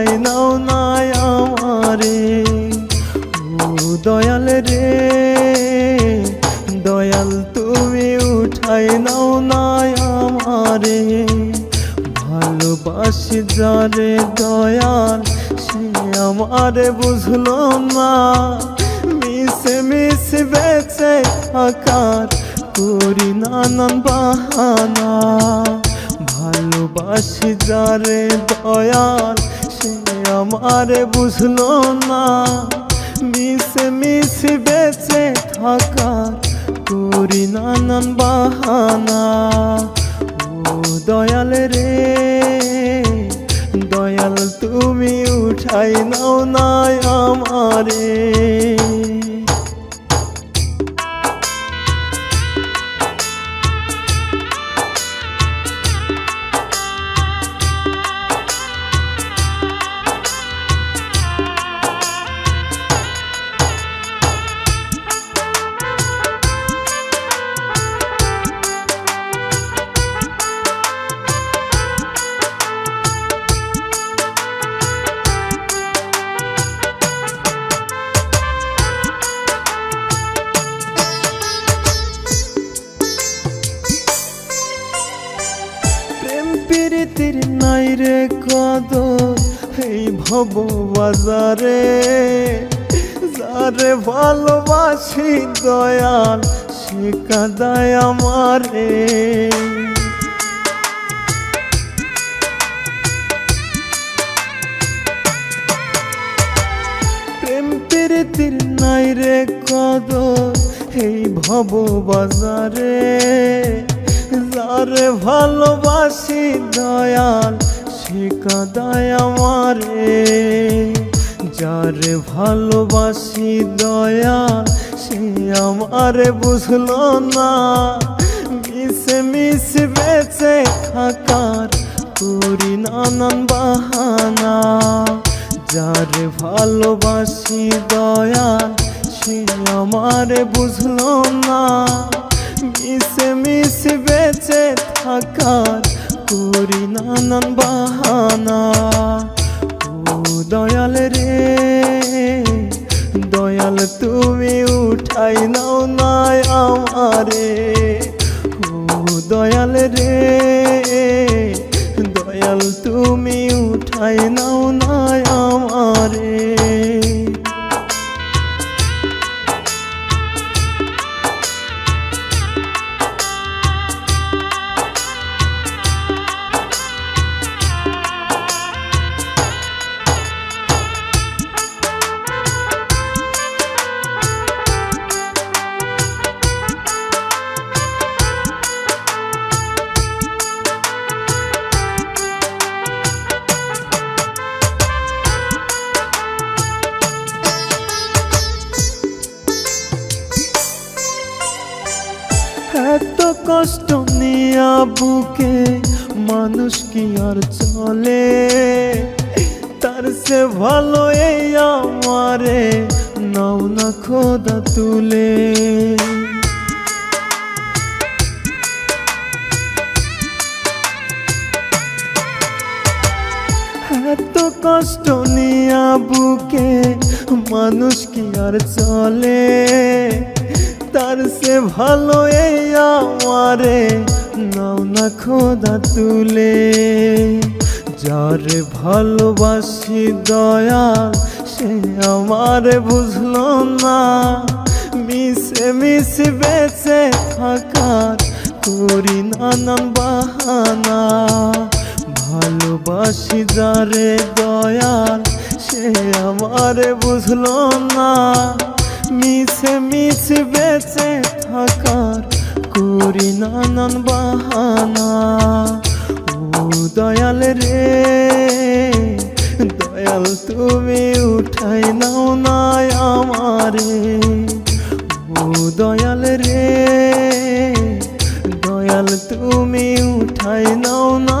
উঠাই নাও না আমারে। ও দয়াল রে, দয়াল তুমি উঠাই নাও না আমারে। ভালোবাসি যারে দয়াল, সে আমারে বুঝলো না। মিশে মিশে বেঁচে থাকার করি নানান বাহানা। ভালোবাসি যারে দয়াল আমারে বুঝলো না। মিশে মিশে বেঁচে থাকার করি নানান বাহানা। ও দয়াল রে, দয়াল তুমি উঠাই নাও না আমারে। প্রীতির নাই রে এই ভব বাজারে যারে ভালোবাসি দয়াল, সে কাদায় আমারে। প্রীতির নাই রে এই ভব বাজারে যারে ভালোবাসি দয়াল, সে কাদায় আমারে। যারে ভালোবাসি দয়াল, সে আমারে বুঝলো না। মিশে মিশে বেঁচে থাকার করি নানান বাহানা। যারে ভালোবাসি দয়াল, সে আমারে বুঝলো না। মিশে মিশে বেঁচে থাকার করি নানান বাহানা। ও দয়াল রে, দয়াল তুমি উঠাই নাও না আমারে। ও দয়াল রে, দয়াল তুমি উঠাই নাও না আর চলে, তার সে ভালো এই আমারে, নাও না খোদা তুলে। এত কষ্ট নিয়া বুকে মানুষ কি আর চলে? তার সে ভালো এই আমারে নাও না খোদা তুলে। যারে ভালোবাসি দয়াল সে আমারে বুঝলো না। মিশে মিশে বেঁচে থাকার করি নানান বাহানা। ভালোবাসি যারে দয়াল সে আমারে বুঝলো না। মিছে মিছে বেঁচে থাকার করি নানান বাহানা, ও দয়াল রে, দয়াল তুমি উঠাই নাও না আমারে। ও দয়াল রে, দয়াল তুমি উঠাই নাও না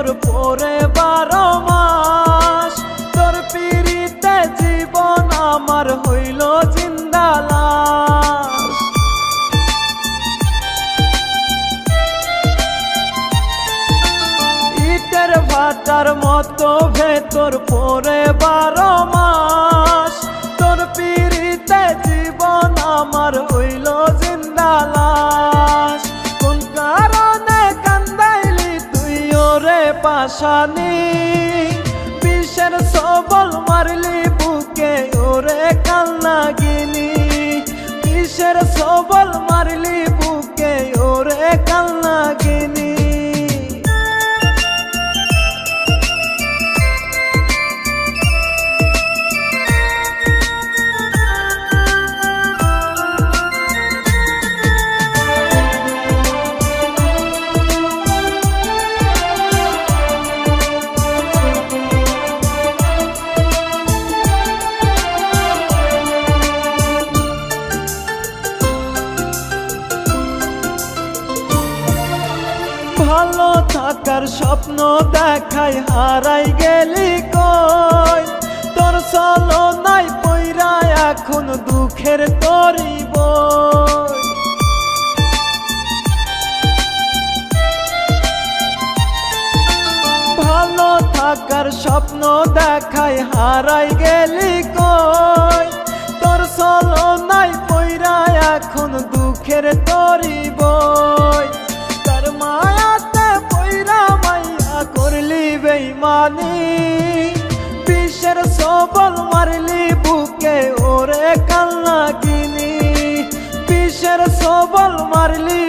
ভেতর পরে বারো মাস, তোর পিড়িতে জীবন আমার হইল জিন্দালাস ইটের ভাটার মতো ভেতর পরে বারো মাস, তোর পিড়িতে জীবন আমার হইল পাশানি বিষের সবল মারলি বুকে ওরে কাল লাগিনি বিষের সবল মারলি থাকার স্বপ্ন দেখাই, হারাই গেলি কই? তোর চলো নাই পইরা এখন দুঃখের তরি বই। ভালো থাকার স্বপ্ন দেখাই, হারাই গেলি কই? তোর চলো নাই পইরা এখন দুঃখের তরি বেইমানি বিশ্বের সবল মারলি বুকে ওরে কাল গিনি বিশ্বের সবল মারলি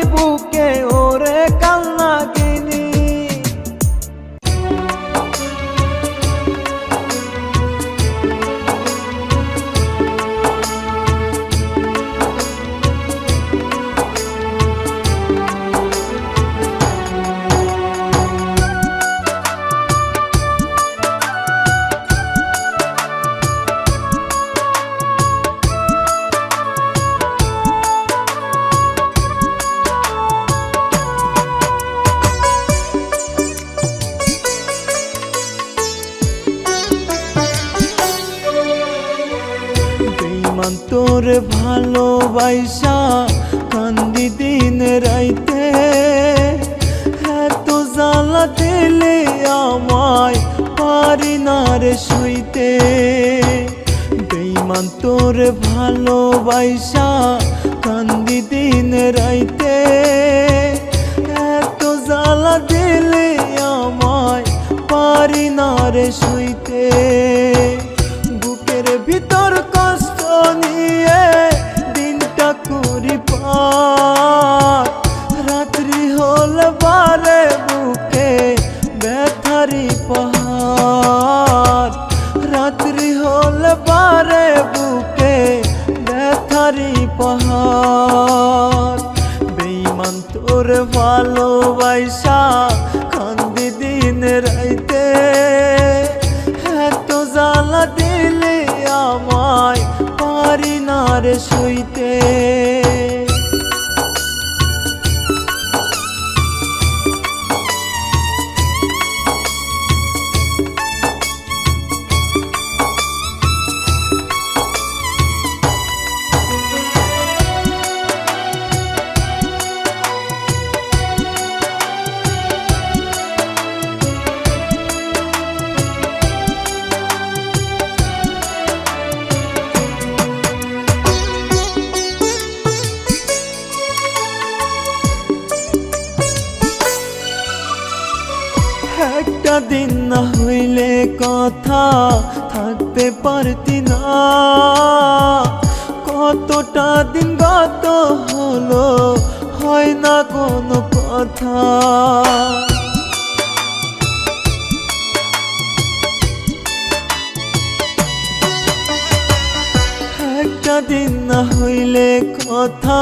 বেইমান তোর ভালোবাসা কান্দি দিন রাইতে। এত জ্বালা দিলে আমায় পারি না রে শুইতে বেইমান তোর ভালোবাসা কান্দি দিন রাইতে। এত জ্বালা দিলে আমায় পারি না রে শুইতে পাহাড় বেইমান তোর ভালোবাসা কান্দি দিন রাইতে। এত জ্বালা দিলে আমায় পারি না রে শুইতে একটা দিন না হইলে কথা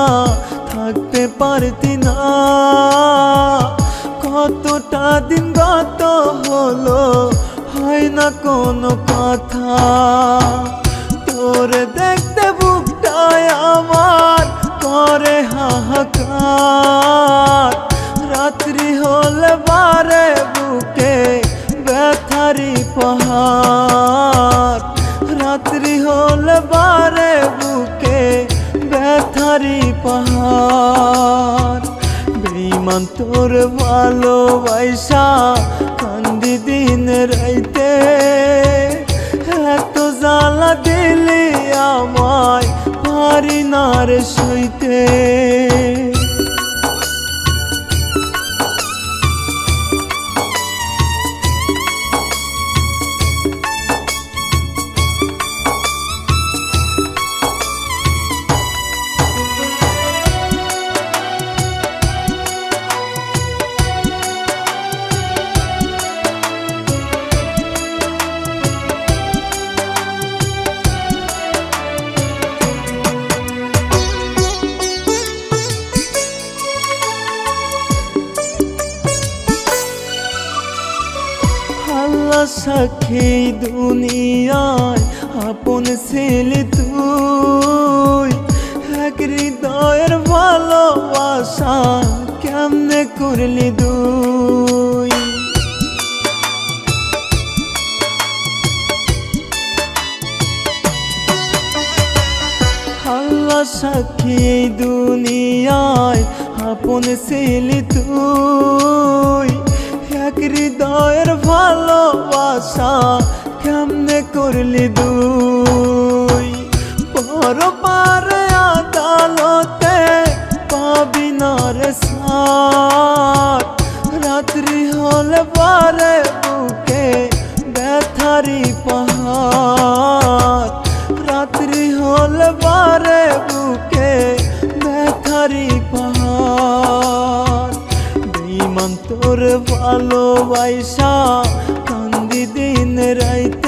থাকতে পারতি না। কতটা দিন গত হলো, হয় না কোনো কথা? তোর দেখতে বুকটায় আমার করে হাহাকার। রাত্রি হলে বারে বুকে ব্যথারি পাহাড় রাত্রি হলে বারে ব্যথারি পাহাড়। বেইমান তোর ভালোবাসা কান্দি দিন রাইতে। এত জ্বালা দিলি আমায় পারি না রে সইতে। আল্লাহ সাক্ষী দুনিয়ায়, আপন ছেলে তুই। এক হৃদয়ের ভালোবাসা কেমনে করলি দুই? আল্লাহ সাক্ষী দুনিয়ায়, আপন ছেলে তুই। হৃদয়ের ভালোবাসা কেমনে করলি দুই? পর পারে আদালতে পাবি রাত্রি হলে পারে বুকে ব্যথারি পাহাড়। ভালোবাসা কান্দি দিন রাইতে